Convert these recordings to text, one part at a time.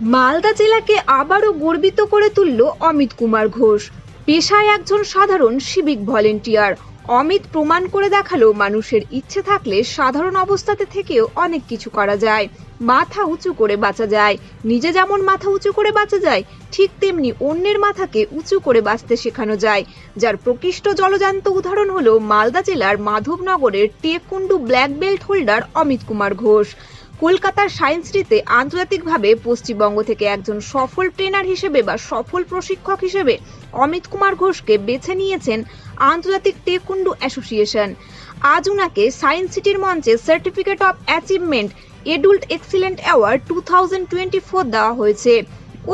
মালদা জেলাকে আবারও গর্বিত করে তুলল অমিত কুমার ঘোষ। পেশায় একজন সাধারণ সিভিক ভলেন্টিয়ার অমিত প্রমাণ করে দেখাল মানুষের ইচ্ছে থাকলে সাধারণ অবস্থাতে থেকেও অনেক কিছু করা যায়। মাথা উঁচু করে বাঁচা যায়। নিজে যেমন মাথা উঁচু করে বাঁচা যায়, ঠিক তেমনি অন্যের মাথাকে উঁচু করে বাঁচতে শেখানো যায়। যার প্রকৃষ্ট জলজান্ত উদাহরণ হলো মালদা জেলার মাধবনগরের taekwondo black belt holder Amit Kumar Ghosh. কলকাতার সায়েন্স সিটিতে আন্তর্জাতিকভাবে পশ্চিমবঙ্গ থেকে একজন সফল ট্রেনার হিসেবে বা সফল প্রশিক্ষক হিসেবে অমিত কুমার ঘোষকে বেছে নিয়েছেন আন্তর্জাতিক টেকুন্ডু অ্যাসোসিয়েশন। আজ উনাকে সায়েন্স সিটির মঞ্চে certificate of achievement adult excellent award two thousand twenty four দেওয়া হয়েছে।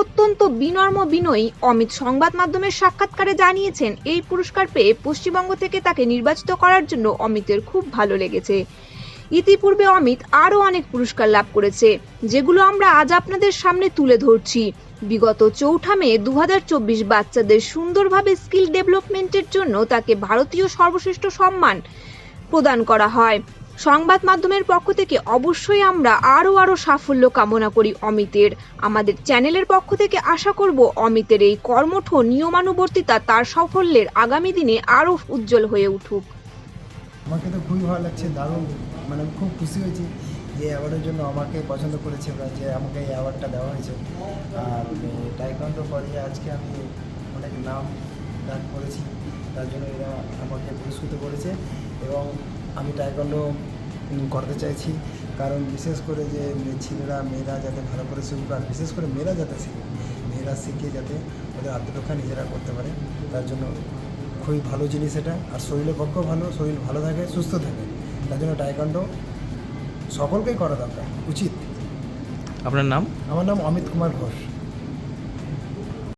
অত্যন্ত বিনর্ম বিনয়ী অমিত সংবাদ মাধ্যমের সাক্ষাৎকারে জানিয়েছেন, এই পুরস্কার পেয়ে পশ্চিমবঙ্গ থেকে তাকে নির্বাচিত করার জন্য অমিতের খুব ভালো লেগেছে। ইতিপূর্বে অমিত আরও অনেক পুরস্কার লাভ করেছে, যেগুলো আমরা আজ আপনাদের সামনে তুলে ধরছি। বিগত চৌঠা মে দু হাজার চব্বিশ বাচ্চাদের সুন্দরভাবে স্কিল ডেভেলপমেন্টের জন্য তাকে ভারতীয় সর্বশ্রেষ্ঠ সম্মান প্রদান করা হয়। সংবাদ মাধ্যমের পক্ষ থেকে অবশ্যই আমরা আরও আরও সাফল্য কামনা করি অমিতের। আমাদের চ্যানেলের পক্ষ থেকে আশা করব অমিতের এই কর্মঠ নিয়মানুবর্তিতা তার সাফল্যের আগামী দিনে আরও উজ্জ্বল হয়ে উঠুক। আমাকে তো খুবই ভালো লাগছে, দারুণ মানে খুব খুশি হয়েছি যে অ্যাওয়ার্ডের জন্য আমাকে পছন্দ করেছে ওরা যে আমাকে এই অ্যাওয়ার্ডটা দেওয়া হয়েছে। আর টাইকান্ডো পরে আজকে আমি অনেক নাম ডাক করেছি, তার জন্য এরা আমাকে পুরস্কৃত করেছে এবং আমি টাইকান্ডো করতে চাইছি। কারণ বিশেষ করে যে ছেলেরা, মেয়েরা যাতে ভালো করে শিখুক, আর বিশেষ করে মেয়েরা যাতে শিখে, মেয়েরা শিখে যাতে ওদের আত্মরক্ষা নিজেরা করতে পারে, তার জন্য খুবই ভালো জিনিস এটা। আর শরীরের পক্ষেও ভালো শরীর ভালো থাকে সুস্থ থাকে। তার জন্য টাইকান্ডো সকলকেই করা দরকার উচিত। আপনার নাম? আমার নাম অমিত কুমার ঘোষ।